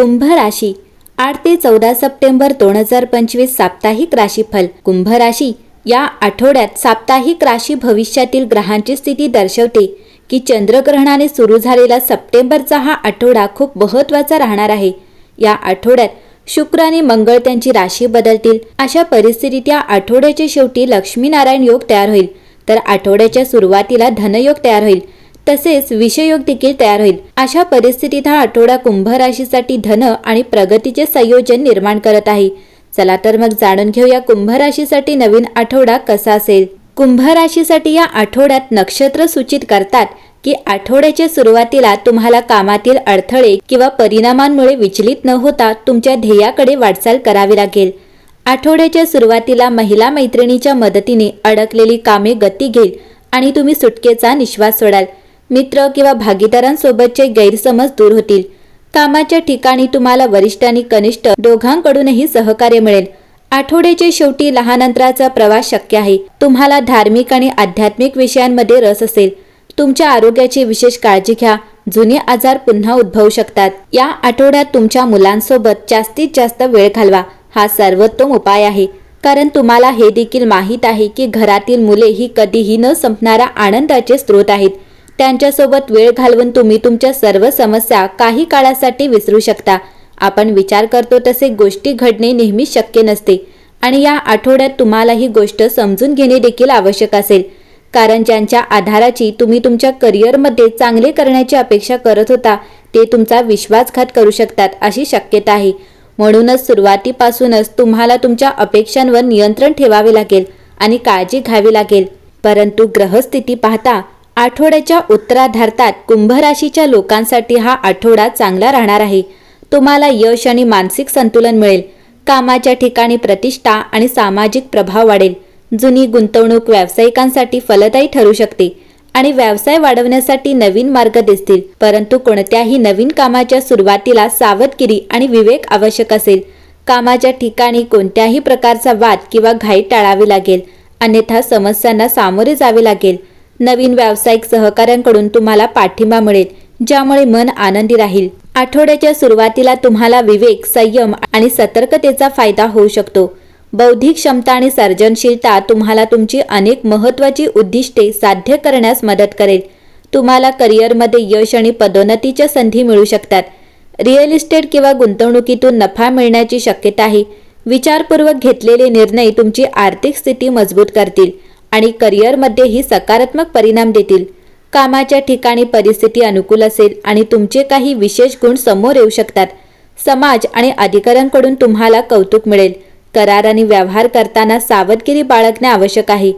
कुंभ राशी. आठ ते चौदा सप्टेंबर दोन हजार पंचवीस साप्ताहिक राशीफल. कुंभ राशी या आठवड्यात साप्ताहिक राशी भविष्यातील ग्रहांची स्थिती दर्शवते की चंद्रग्रहणाने सुरू झालेला सप्टेंबरचा हा आठवडा खूप महत्त्वाचा राहणार आहे. या आठवड्यात शुक्र आणि मंगळ त्यांची राशी बदलतील. अशा परिस्थितीत या आठवड्याच्या शेवटी लक्ष्मीनारायण योग तयार होईल. तर आठवड्याच्या सुरुवातीला धनयोग तयार होईल. तसेच विषयोग देखील तयार होईल. अशा परिस्थितीत हा आठवडा कुंभ राशीसाठी धन आणि प्रगतीचे संयोजन निर्माण करत आहे. चला तर मग जाणून घेऊया कुंभ राशीसाठी नवीन आठवडा कसा असेल. कुंभ राशीसाठी या आठवड्यात नक्षत्र सूचित करतात की आठवड्याच्या सुरुवातीला तुम्हाला कामातील अडथळे किंवा परिणामांमुळे विचलित न होता तुमच्या ध्येयाकडे वाटचाल करावी लागेल. आठवड्याच्या सुरुवातीला महिला मैत्रिणीच्या मदतीने अडकलेली कामे गती घेईल आणि तुम्ही सुटकेचा निश्वास सोडाल. मित्र किंवा भागीदारांसोबतचे गैरसमज दूर होतील. कामाच्या ठिकाणी तुम्हाला वरिष्ठ आणि कनिष्ठ दोघांकडूनही सहकार्य मिळेल. आठवड्याच्या शेवटी लहान अंतराचा प्रवास शक्य आहे. तुम्हाला धार्मिक आणि आध्यात्मिक विषयांमध्ये रस असेल. तुमच्या आरोग्याची विशेष काळजी घ्या. जुने आजार पुन्हा उद्भवू शकतात. या आठवड्यात तुमच्या मुलांसोबत जास्तीत जास्त वेळ घालवा. हा सर्वोत्तम उपाय आहे. कारण तुम्हाला हे देखील माहीत आहे की घरातील मुले ही कधीही न संपणारा आनंदाचे स्रोत आहेत. त्यांच्यासोबत वेळ घालवून तुम्ही तुमच्या सर्व समस्या काही काळासाठी विसरू शकता. आपण विचार करतो तसे गोष्टी घडणे नेहमी शक्य नसते आणि या आठवड्यात तुम्हाला ही गोष्ट समजून घेणे देखील आवश्यक असेल. कारण ज्यांच्या आधाराची तुम्ही तुमच्या करिअरमध्ये चांगले करण्याची अपेक्षा करत होता ते तुमचा विश्वासघात करू शकतात अशी शक्यता आहे. म्हणूनच सुरुवातीपासूनच तुम्हाला तुमच्या अपेक्षांवर नियंत्रण ठेवावे लागेल आणि काळजी घ्यावी लागेल. परंतु ग्रहस्थिती पाहता आठवड्याच्या उत्तराधार्तात कुंभ राशीच्या लोकांसाठी हा आठवडा चांगला राहणार आहे. तुम्हाला यश आणि मानसिक संतुलन मिळेल. कामाच्या ठिकाणी प्रतिष्ठा आणि सामाजिक प्रभाव वाढेल. जुनी गुंतवणूक व्यावसायिकांसाठी फलदायी ठरू शकते आणि व्यवसाय वाढवण्यासाठी नवीन मार्ग दिसतील. परंतु कोणत्याही नवीन कामाच्या सुरुवातीला सावधगिरी आणि विवेक आवश्यक असेल. कामाच्या ठिकाणी कोणत्याही प्रकारचा वाद किंवा घाई टाळावी लागेल. अन्यथा समस्यांना सामोरे जावे लागेल. नवीन व्यावसायिक सहकाऱ्यांकडून तुम्हाला पाठिंबा मिळेल ज्यामुळे मन आनंदी राहील. आठवड्याच्या सुरुवातीला तुम्हाला विवेक संयम आणि सतर्कतेचा फायदा होऊ शकतो. बौद्धिक क्षमता आणि सर्जनशीलता तुम्हाला तुमची अनेक महत्त्वाची उद्दिष्टे साध्य करण्यास मदत करेल. तुम्हाला करिअरमध्ये यश आणि पदोन्नतीच्या संधी मिळू शकतात. रिअल इस्टेट किंवा गुंतवणुकीतून नफा मिळण्याची शक्यता आहे विचारपूर्वक घेतलेले निर्णय तुमची आर्थिक स्थिती मजबूत करतील. आणि करिअरमध्येही सकारात्मक परिणाम देतील. कामाच्या ठिकाणी परिस्थिती अनुकूल असेल आणि तुमचे काही विशेष गुण समोर येऊ शकतात. समाज आणि अधिकाऱ्यांकडून तुम्हाला कौतुक मिळेल. करार आणि व्यवहार करताना सावधगिरी बाळगणे आवश्यक आहे.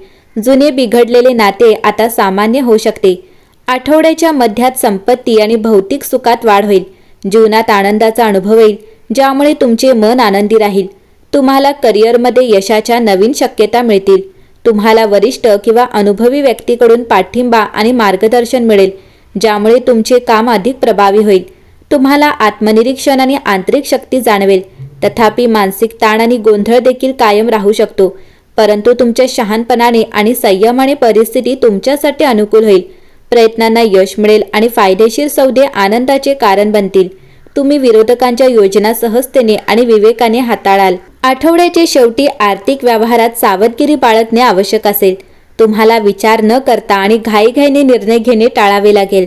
जुने बिघडलेले नाते आता सामान्य होऊ शकते. आठवड्याच्या मध्यात संपत्ती आणि भौतिक सुखात वाढ होईल. जीवनात आनंदाचा अनुभव येईल ज्यामुळे तुमचे मन आनंदी राहील. तुम्हाला करिअरमध्ये यशाच्या नवीन शक्यता मिळतील. तुम्हाला वरिष्ठ किंवा अनुभवी व्यक्तीकडून पाठिंबा आणि मार्गदर्शन मिळेल ज्यामुळे तुमचे काम अधिक प्रभावी होईल. तुम्हाला आत्मनिरीक्षण आणि आंतरिक शक्ती जाणवेल. तथापि मानसिक ताण आणि गोंधळ देखील कायम राहू शकतो परंतु तुमच्या शहाणपणाने आणि संयमाने परिस्थिती तुमच्यासाठी अनुकूल होईल. प्रयत्नांना यश मिळेल आणि फायदेशीर सौदे आनंदाचे कारण बनतील. तुम्ही विरोधकांच्या योजना सहजतेने आणि विवेकाने हाताळाल. आठवड्याचे शेवटी आर्थिक व्यवहारात सावधगिरी बाळगणे आवश्यक असेल. तुम्हाला विचार न करता आणि घाईघाईने निर्णय घेणे टाळावे लागेल.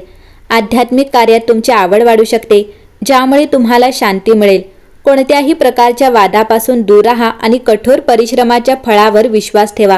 आध्यात्मिक कार्यात तुमची आवड वाढू शकते ज्यामुळे तुम्हाला शांती मिळेल. कोणत्याही प्रकारच्या वादापासून दूर राहा आणि कठोर परिश्रमाच्या फळावर विश्वास ठेवा.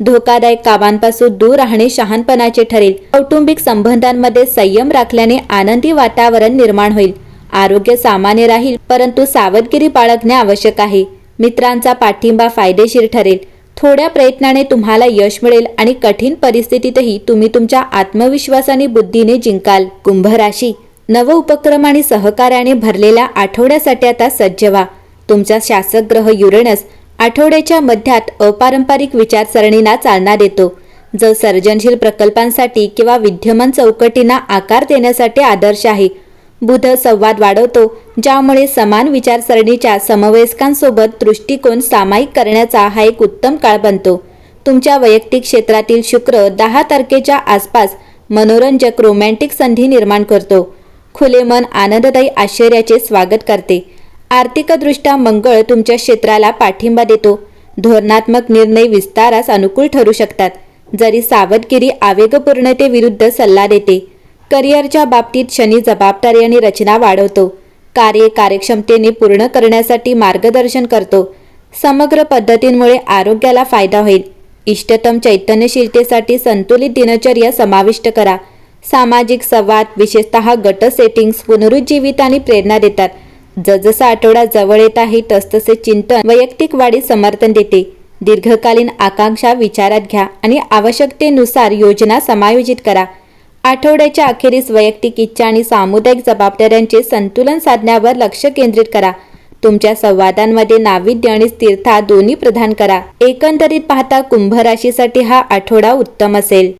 धोकादायक कामांपासून दूर राहणे शहाणपणाचे ठरेल. कौटुंबिक संबंधांमध्ये संयम राखल्याने आनंदी वातावरण निर्माण होईल. आरोग्य सामान्य राहील परंतु सावधगिरी बाळगणे आवश्यक आहे. मित्रांचा पाठिंबा फायदेशीर ठरेल. थोड्या प्रयत्नाने तुम्हाला यश मिळेल आणि कठीण परिस्थितीतही तुम्ही तुमच्या आत्मविश्वास आणि बुद्धीने जिंकाल. कुंभ राशी. नव उपक्रम आणि सहकार्याने भरलेल्या आठवड्यासाठी आता सज्ज व्हा. तुमचा शासक ग्रह युरेनस आठवड्याच्या मध्यात अपारंपरिक विचारसरणींना चालना देतो. जो सर्जनशील प्रकल्पांसाठी किंवा विद्यमान चौकटींना आकार देण्यासाठी आदर्श आहे बुध संवाद वाढवतो ज्यामुळे समान विचारसरणीच्या समवयस्कांसोबत दृष्टिकोन सामायिक करण्याचा हा एक उत्तम काळ बनतो. तुमच्या वैयक्तिक क्षेत्रातील शुक्र दहा तारखेच्या आसपास मनोरंजक रोमॅन्टिक संधी निर्माण करतो. खुले मन आनंददायी आश्चर्याचे स्वागत करते. आर्थिकदृष्ट्या मंगळ तुमच्या क्षेत्राला पाठिंबा देतो. धोरणात्मक निर्णय विस्तारास अनुकूल ठरू शकतात. जरी सावधगिरी आवेगपूर्णतेविरुद्ध सल्ला देते करिअरच्या बाबतीत शनी जबाबदारी आणि रचना वाढवतो. कार्य कार्यक्षमतेने पूर्ण करण्यासाठी मार्गदर्शन करतो. समग्र पद्धतींमुळे आरोग्याला फायदा होईल. इष्टतम चैतन्यशीलतेसाठी संतुलित दिनचर्या समाविष्ट करा. सामाजिक संवाद विशेषतः गट सेटिंग्स पुनरुज्जीवित आणि प्रेरणा देतात. जसजसा आठवडा जवळ येत आहे तसतसे चिंतन वैयक्तिक वाढीस समर्थन देते. दीर्घकालीन आकांक्षा विचारात घ्या आणि आवश्यकतेनुसार योजना समायोजित करा. आठवड्याच्या अखेरीस वैयक्तिक इच्छा आणि सामुदायिक जबाबदाऱ्यांचे संतुलन साधण्यावर लक्ष केंद्रित करा. तुमच्या संवादांमध्ये नाविन्य आणि स्थिरता दोन्ही प्रदान करा. एकंदरीत पाहता कुंभ राशीसाठी हा आठवडा उत्तम असेल.